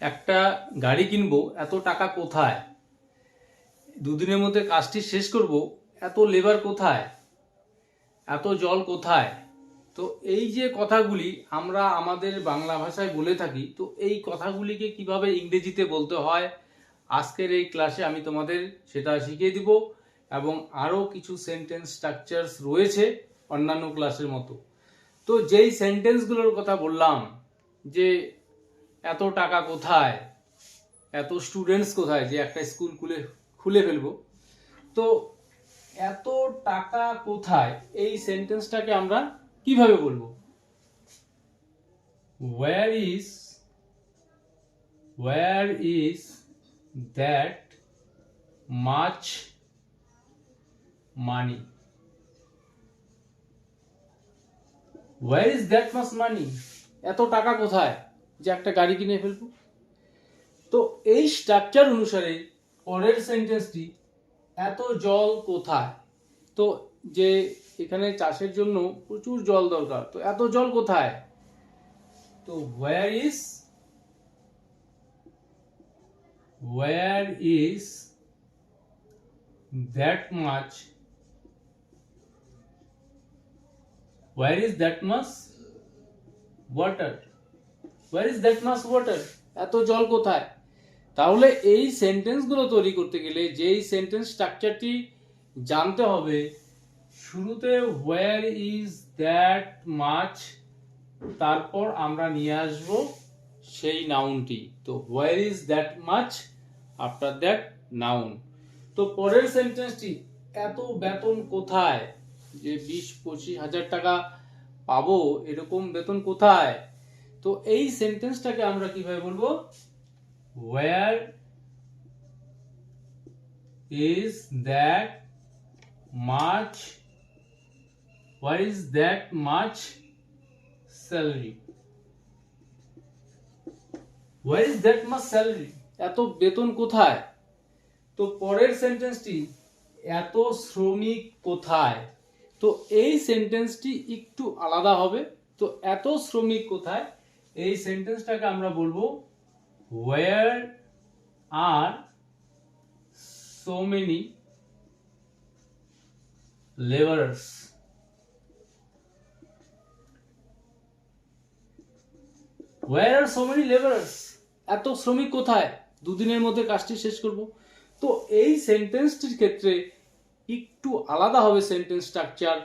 একটা গাড়ি কিনবো, এত টাকা কোথায়? দুদিনের মধ্যে কাজটি শেষ করব, এত লেবার কোথায়? এত জল কোথায়? তো এই যে কথাগুলি আমরা আমাদের বাংলা ভাষায় বলে থাকি, তো এই কথাগুলিকে কীভাবে ইংরেজিতে বলতে হয়? আজকের এই ক্লাসে আমি তোমাদের সেটা শিখিয়ে দিব এবং আরও কিছু সেন্টেন্স স্ট্রাকচারস রয়েছে অন্যান্য ক্লাসের মতো। তো যেই সেন্টেন্সগুলোর কথা বললাম, যে এত টাকা কোথায়? এত স্টুডেন্টস কোথায় যে একটা স্কুল খুলে খুলে ফেলব? তো এত টাকা কোথায়? এই সেন্টেন্সটাকে আমরা কীভাবে বলব? Where is where is that much money where is that much money এত টাকা কোথায়? যে একটা গাড়ি কিনে ফেলব। তো এই স্ট্রাকচার অনুসারে পরের সেন্টেন্সটি এত জল কোথায়? তো যে এখানে চাষের জন্য প্রচুর জল দরকার, তো এত জল কোথায়? তো where is where is that much where is that much water where is that much water এত জল কোথায়? তাহলে এই সেন্টেন্সগুলো তৈরি করতে গেলে যেই সেন্টেন্স স্ট্রাকচারটি জানতে হবে, শুরুতে ওয়্যার ইজ দ্যাট মাচ তারপর আমরা নিয়ে আসব সেই নাউনটি তো where is that much after that noun তো পরের সেন্টেন্সটি এত বেতন কোথায়? যে বিশ পঁচিশ হাজার টাকা পাবো, এরকম বেতন কোথায়? তো এই সেন্টেন্সটাকে আমরা কীভাবে বলব? Where is that much? Where is that much salary? Where is that much salary? এত বেতন কোথায়? তো পরের সেন্টেন্সটি এত শ্রমিক কোথায়? তো এই সেন্টেন্সটি একটু আলাদা হবে। তো এত শ্রমিক কোথায়? এই সেন্টেন্সটাকে আমরা বলব, where R so many laborers? Where are so many laborers? এত শ্রমিক কোথায়? দুদিনের মধ্যে কাজটি শেষ করব। তো এই সেন্টেন্সটির ক্ষেত্রে একটু আলাদা হবে সেন্টেন্স স্ট্রাকচার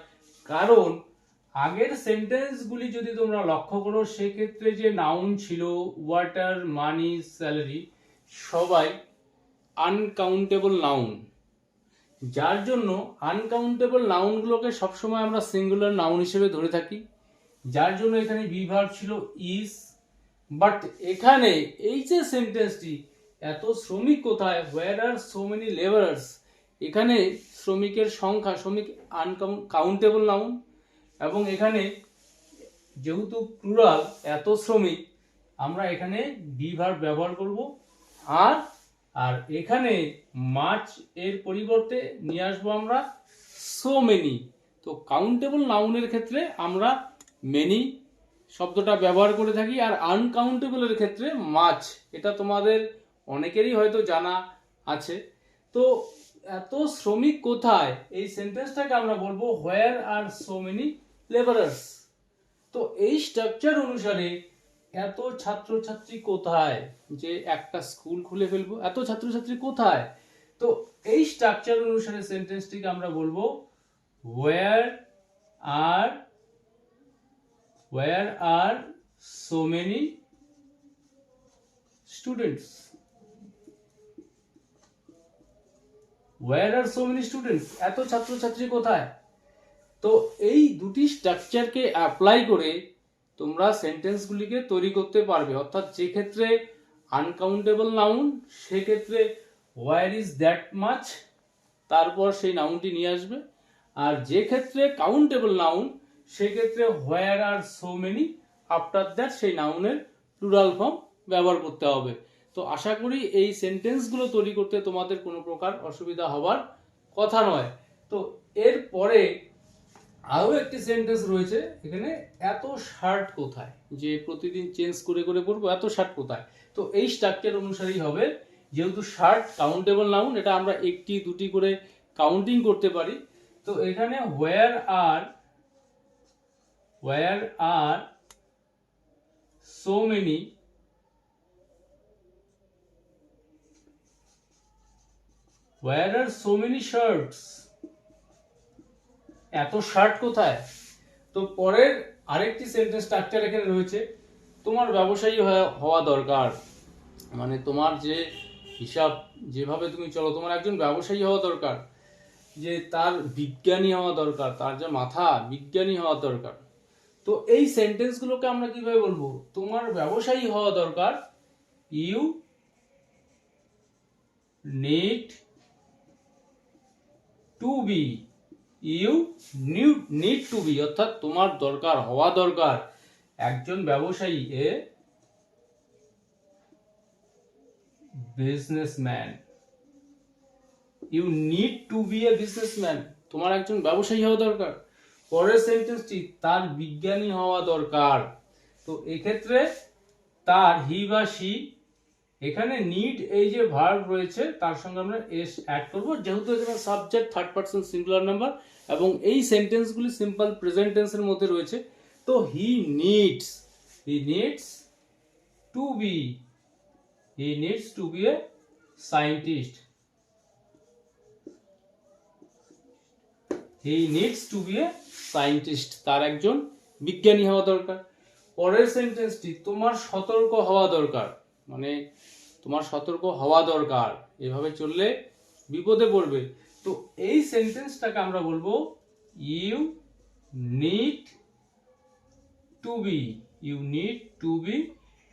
কারণ আগের সেন্টেন্সগুলি যদি তোমরা লক্ষ্য করো, সেক্ষেত্রে যে নাউন ছিল ওয়াটার মানি স্যালারি সবাই আনকাউন্টেবল নাউন যার জন্য আনকাউন্টেবল নাউনগুলোকে সবসময় আমরা সিঙ্গুলার নাউন হিসেবে ধরে থাকি। যার জন্য এখানে বিভার ছিল ইস বাট এখানে এই যে সেন্টেন্সটি এত শ্রমিক কোথায়? Where are so many labourers এখানে শ্রমিকের সংখ্যা, শ্রমিক আনকাউন্টেবল নাউন এবং এখানে যেহেতু প্লুরাল এত শ্রমিক, আমরা এখানে বিভার ব্যবহার করব। আর আর এখানে মাছ এর পরিবর্তে নিয়ে আসব আমরা সো মেনি তো কাউন্টেবল নাউনের ক্ষেত্রে আমরা মেনি শব্দটা ব্যবহার করে থাকি, আর আনকাউন্টেবলের ক্ষেত্রে মাছ। এটা তোমাদের অনেকেরই হয়তো জানা আছে। তো এত শ্রমিক কোথায়? এই সেন্টেন্সটাকে আমরা বলব where are so many labourers তো এই স্ট্রাকচার অনুসারে এত ছাত্রছাত্রী কোথায়? যে একটা স্কুল খুলে ফেলব, এত ছাত্রছাত্রী কোথায়? তো এই স্ট্রাকচার অনুসারে সেন্টেন্সটিকে আমরা বলব where are where are so many students where are so many students এত ছাত্রছাত্রী কোথায়? তো এই দুটি স্ট্রাকচারকে অ্যাপ্লাই করে তোমরা সেন্টেন্সগুলিকে তৈরি করতে পারবে। অর্থাৎ যে ক্ষেত্রে আনকাউন্টেবল নাউন সেক্ষেত্রে ওয়ার ইজ দ্যাট মাচ তারপর সেই নাউনটি নিয়ে আসবে। আর যে ক্ষেত্রে কাউন্টেবল নাউন সেক্ষেত্রে where are so many after that সেই নাউনের প্লুরাল ফর্ম ব্যবহার করতে হবে। তো আশা করি এই সেন্টেন্সগুলো তৈরি করতে তোমাদের কোনো প্রকার অসুবিধা হবার কথা নয়। তো এরপরে আরও একটি সেন্টেন্স রয়েছে, এখানে এত শার্ট কোথায়? যে প্রতিদিন চেঞ্জ করে করে পড়ব এত শার্ট কোথায়? তো এই স্ট্রাকচার অনুসারেই হবে, যেহেতু শার্ট কাউন্টেবল নাউন এটা আমরা একটি, দুটি করে কাউন্টিং করতে পারি। তো এখানে where are where are so many where are so many shirts এত শার্ট কোথায়? তো পরের আরেকটি সেন্টেন্স স্ট্রাকচার এখানে রয়েছে, তোমার ব্যবসায়ী হওয়া- দরকার। মানে তোমার যে হিসাব, যেভাবে তুমি চলো, তোমার একজন ব্যবসায়ী হওয়া দরকার। যে তার বিজ্ঞানী হওয়া দরকার, তার যে মাথা, বিজ্ঞানী হওয়া দরকার। তো এই সেন্টেন্সগুলোকে আমরা কীভাবে বলব? তোমার ব্যবসায়ী হওয়া দরকার। You need to be you need to be অর্থাৎ তোমার দরকার, হওয়া দরকার। একজন ব্যবসায়ী, a businessman you need to be a businessman তোমার একজন ব্যবসায়ী হওয়া দরকার। পরের সেন্টেন্সটি তার বিজ্ঞানী হওয়া দরকার। তো এক্ষেত্রে তার হি বা সি এখানে নিড এই যে ভার্ব রয়েছে, তার সঙ্গে আমরা এস অ্যাড করব। যেহেতু এখানে subject third person singular number এবং এই সেন্টেন্সগুলি সিম্পল প্রেজেন্ট টেন্সের মধ্যে রয়েছে, তো he needs he needs to be he needs to be a scientist he needs to be a scientist তার একজন বিজ্ঞানী হওয়া দরকার। পরের সেন্টেন্সটি তোমার সতর্ক হওয়া দরকার। মানে তোমার সতর্ক হওয়া দরকার। এভাবে চললে বিপদে পড়বে। তো এই সেন্টেন্সটাকে আমরা বলব you need to be you need to be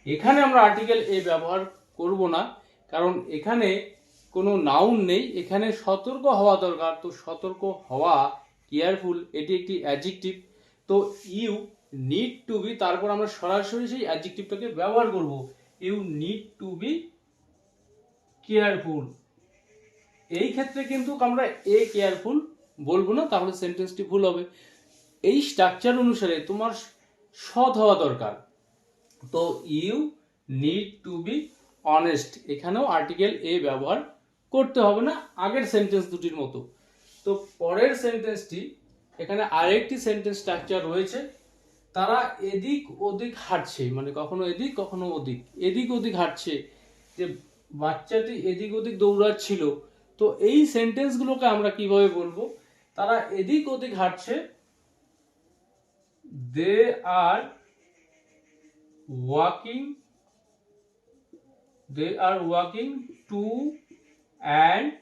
এখানে আমরা আর্টিকেল এ ব্যবহার করব না, কারণ এখানে কোনো নাউন নেই। এখানে সতর্ক হওয়া দরকার। তো সতর্ক হওয়া কেয়ারফুল এটি একটি অ্যাডজেক্টিভ তো ইউ নিড টু বি তারপর আমরা সরাসরি সেই অ্যাডজেক্টিভটাকে ব্যবহার করব। You need to be careful এই ক্ষেত্রে কিন্তু আমরা এ কেয়ারফুল বলব না, তাহলে সেন্টেন্সটি ভুল হবে। এই স্ট্রাকচার অনুসারে তোমার সৎ হওয়া দরকার। তো you need to be honest এখানেও আর্টিকেল এ ব্যবহার করতে হবে না, আগের সেন্টেন্স দুটির মতো। তো পরের সেন্টেন্সটি এখানে আরেকটি সেন্টেন্স স্ট্রাকচার রয়েছে। তারা এদিক ওদিক হাঁটছে মানে কখনো এদিক, কখনো ওদিক। এদিক ওদিক হাঁটছে, যে বাচ্চাটি এদিক ওদিক দৌড়াচ্ছিল। তো এই সেন্টেন্সগুলোকে আমরা কীভাবে বলব? তারা এদিক ওদিক হাঁটছে। They are walking they are walking to and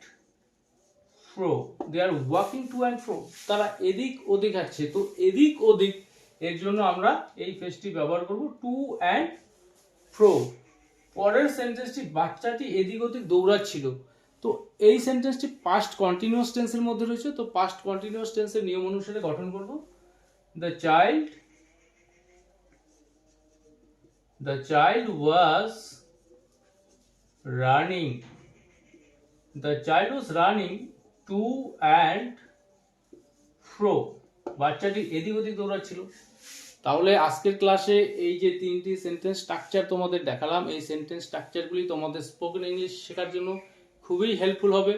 fro they are walking to and fro তারা এদিক ওদিক হাঁটছে। তো এদিক ওদিক এর জন্য আমরা এই ফেসটি ব্যবহার করব টু অ্যান্ড ফ্রো পরের সেন্টেন্সটি বাচ্চাটি এদিক ওদিক দৌড়াচ্ছিল। তো এই সেন্টেন্সটি পাস্ট কন্টিনিউয়াস টেন্সের মধ্যে রয়েছে, তো পাস্ট কন্টিনিউয়াস টেন্সের নিয়ম অনুসারে গঠন করব। The child the child was running the child was running to and fro বাচ্চাটি এদিক ওদিক দৌড়াচ্ছিল। তাহলে আজকের ক্লাসে এই যে তিনটি সেন্টেন্স স্ট্রাকচার তোমাদের দেখালাম, এই সেন্টেন্স স্ট্রাকচারগুলি তোমাদের স্পোকেন ইংলিশ শেখার জন্য খুবই হেল্পফুল হবে।